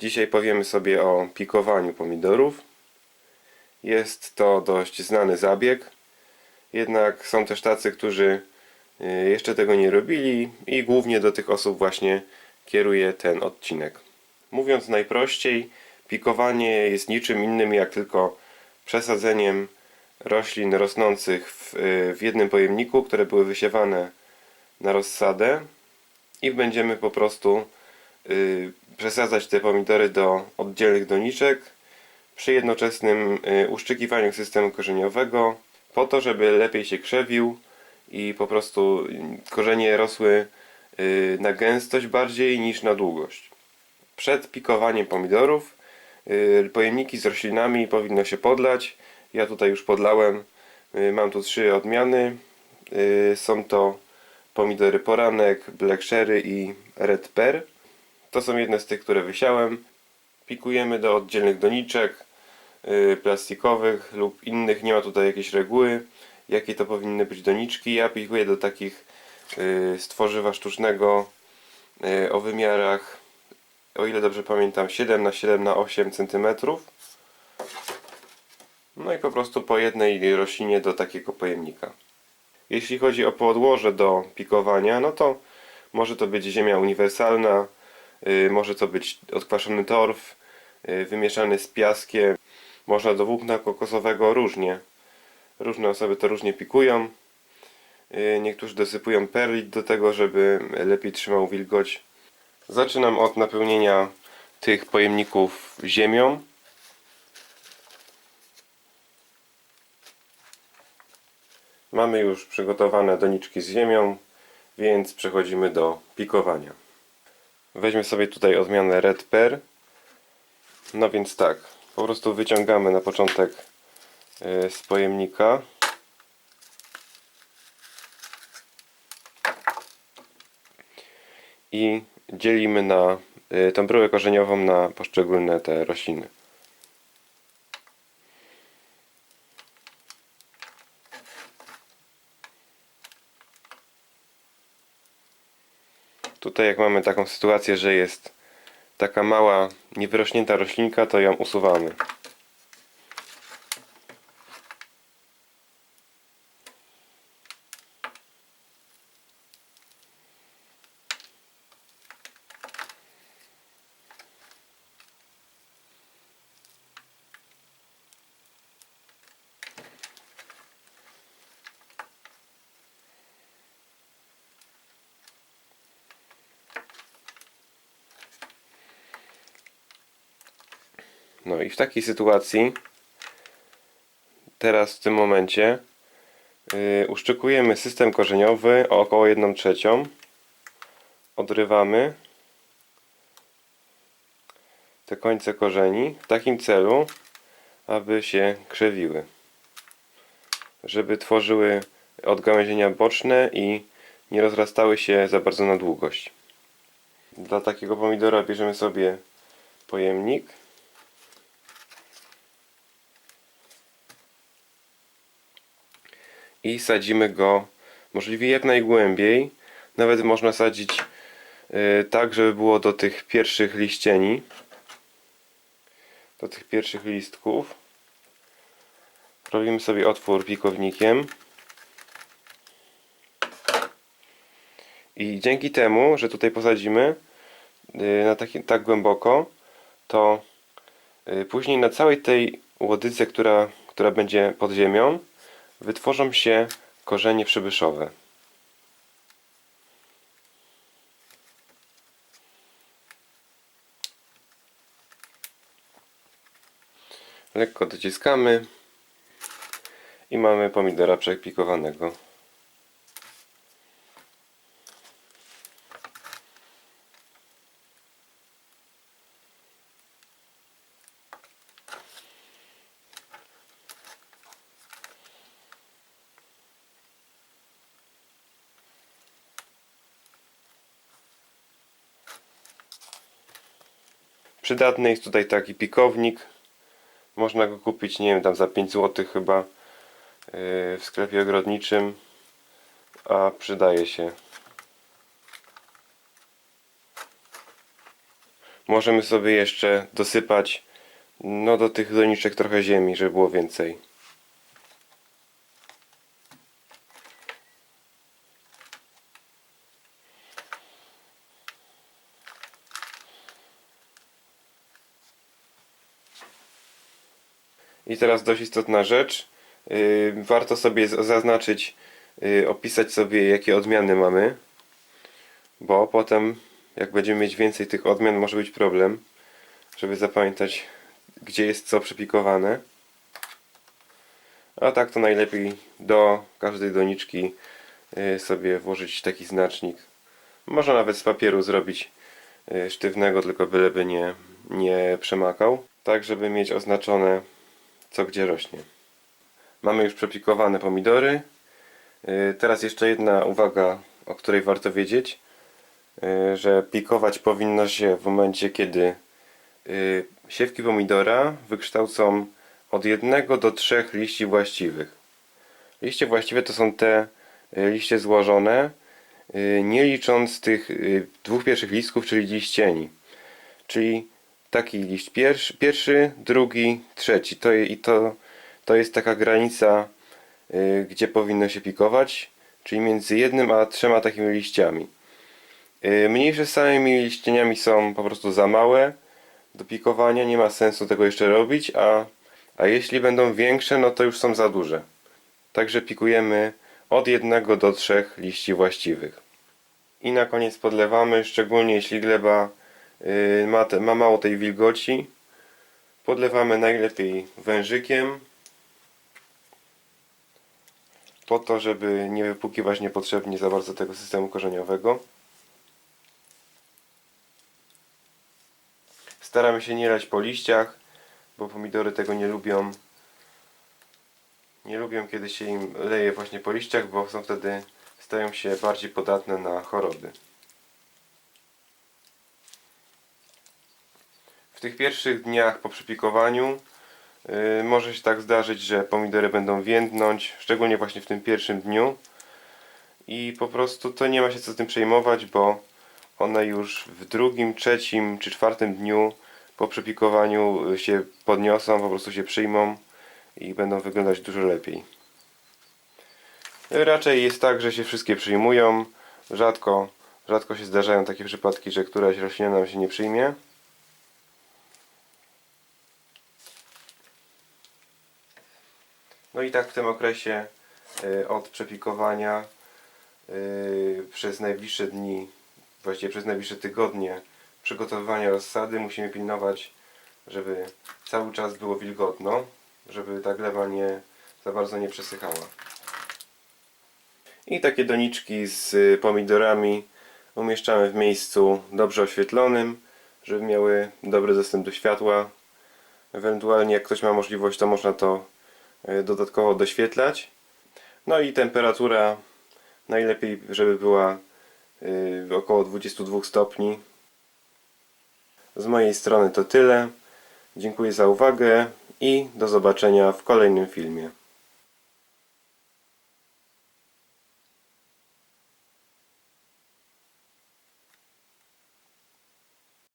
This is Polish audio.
Dzisiaj powiemy sobie o pikowaniu pomidorów. Jest to dość znany zabieg, jednak są też tacy, którzy y, jeszcze tego nie robili i głównie do tych osób właśnie kieruję ten odcinek. Mówiąc najprościej, pikowanie jest niczym innym jak tylko przesadzeniem roślin rosnących w, y, w jednym pojemniku, które były wysiewane na rozsadę i będziemy po prostu y, przesadzać te pomidory do oddzielnych doniczek przy jednoczesnym y, uszczykiwaniu systemu korzeniowego po to, żeby lepiej się krzewił i po prostu korzenie rosły y, na gęstość bardziej niż na długość. Przed pikowaniem pomidorów y, pojemniki z roślinami powinno się podlać. Ja tutaj już podlałem. Mam tu trzy odmiany. Są to pomidory poranek, black cherry i red pear. To są jedne z tych, które wysiałem. Pikujemy do oddzielnych doniczek y, plastikowych lub innych. Nie ma tutaj jakiejś reguły, jakie to powinny być doniczki. Ja pikuję do takich y, z tworzywa sztucznego y, o wymiarach, o ile dobrze pamiętam, 7 na 7 na 8 cm. No i po prostu po jednej roślinie do takiego pojemnika. Jeśli chodzi o podłoże do pikowania, no to może to być ziemia uniwersalna, może to być odkwaszony torf, y, wymieszany z piaskiem, można do włókna kokosowego, różnie. Różne osoby to różnie pikują. Y, Niektórzy dosypują perlit do tego, żeby lepiej trzymał wilgoć. Zaczynam od napełnienia tych pojemników ziemią. Mamy już przygotowane doniczki z ziemią, więc przechodzimy do pikowania. Weźmy sobie tutaj odmianę Red Pear. No więc tak, po prostu wyciągamy na początek y, z pojemnika. I dzielimy na y, tą bryłę korzeniową na poszczególne te rośliny. Tutaj jak mamy taką sytuację, że jest taka mała, niewyrośnięta roślinka, to ją usuwamy. No i w takiej sytuacji teraz w tym momencie yy, uszczykujemy system korzeniowy o około 1 trzecią. Odrywamy te końce korzeni w takim celu, aby się krzewiły. Żeby tworzyły odgałęzienia boczne i nie rozrastały się za bardzo na długość. Dla takiego pomidora bierzemy sobie pojemnik i sadzimy go możliwie jak najgłębiej. Nawet można sadzić y, tak, żeby było do tych pierwszych liścieni, do tych pierwszych listków. Robimy sobie otwór pikownikiem. I dzięki temu, że tutaj posadzimy y, na taki, tak głęboko, to y, później na całej tej łodyce, która, która będzie pod ziemią, wytworzą się korzenie przybyszowe. Lekko dociskamy i mamy pomidora przepikowanego. Przydatny jest tutaj taki pikownik. Można go kupić, nie wiem, tam za 5 zł chyba yy, w sklepie ogrodniczym, a przydaje się. możemy sobie jeszcze dosypać no do tych doniczek trochę ziemi, żeby było więcej. I teraz dość istotna rzecz. Yy, warto sobie zaznaczyć, yy, opisać sobie jakie odmiany mamy, bo potem jak będziemy mieć więcej tych odmian może być problem, żeby zapamiętać gdzie jest co przepikowane. A tak to najlepiej do każdej doniczki yy, sobie włożyć taki znacznik. Można nawet z papieru zrobić sztywnego, tylko byleby nie, nie przemakał. Tak, żeby mieć oznaczone co gdzie rośnie. Mamy już przepikowane pomidory. Yy, Teraz jeszcze jedna uwaga, o której warto wiedzieć, yy, że pikować powinno się w momencie, kiedy yy, siewki pomidora wykształcą od jednego do trzech liści właściwych. Liście właściwe to są te liście złożone, nie licząc tych dwóch pierwszych listków, czyli liścieni. Czyli taki liść pierwszy, pierwszy drugi, trzeci. To, I to, to jest taka granica, y, gdzie powinno się pikować, czyli między jednym a trzema takimi liściami. Y, mniejsze z samymi liścieniami są po prostu za małe do pikowania, nie ma sensu tego jeszcze robić, a, a jeśli będą większe, no to już są za duże. Także pikujemy od jednego do trzech liści właściwych. I na koniec podlewamy, szczególnie jeśli gleba ma, te, ma mało tej wilgoci. Podlewamy najlepiej wężykiem. Po to, żeby nie wypłukiwać niepotrzebnie za bardzo tego systemu korzeniowego. Staramy się nie lać po liściach, bo pomidory tego nie lubią. Nie lubią, kiedy się im leje właśnie po liściach, bo są wtedy stają się bardziej podatne na choroby. W tych pierwszych dniach po przepikowaniu yy, może się tak zdarzyć, że pomidory będą więdnąć, szczególnie właśnie w tym pierwszym dniu. I po prostu to nie ma się co tym przejmować, bo one już w drugim, trzecim czy czwartym dniu po przepikowaniu się podniosą, po prostu się przyjmą i będą wyglądać dużo lepiej. Raczej jest tak, że się wszystkie przyjmują. Rzadko, rzadko się zdarzają takie przypadki, że któraś roślina nam się nie przyjmie. No i tak w tym okresie y, od przepikowania y, przez najbliższe dni, właściwie przez najbliższe tygodnie przygotowywania rozsady musimy pilnować, żeby cały czas było wilgotno, żeby ta gleba nie za bardzo nie przesychała. I takie doniczki z y, pomidorami umieszczamy w miejscu dobrze oświetlonym, żeby miały dobry dostęp do światła. Ewentualnie jak ktoś ma możliwość, to można to dodatkowo doświetlać. No i temperatura najlepiej, żeby była y, około 22 stopni. Z mojej strony to tyle. Dziękuję za uwagę i do zobaczenia w kolejnym filmie.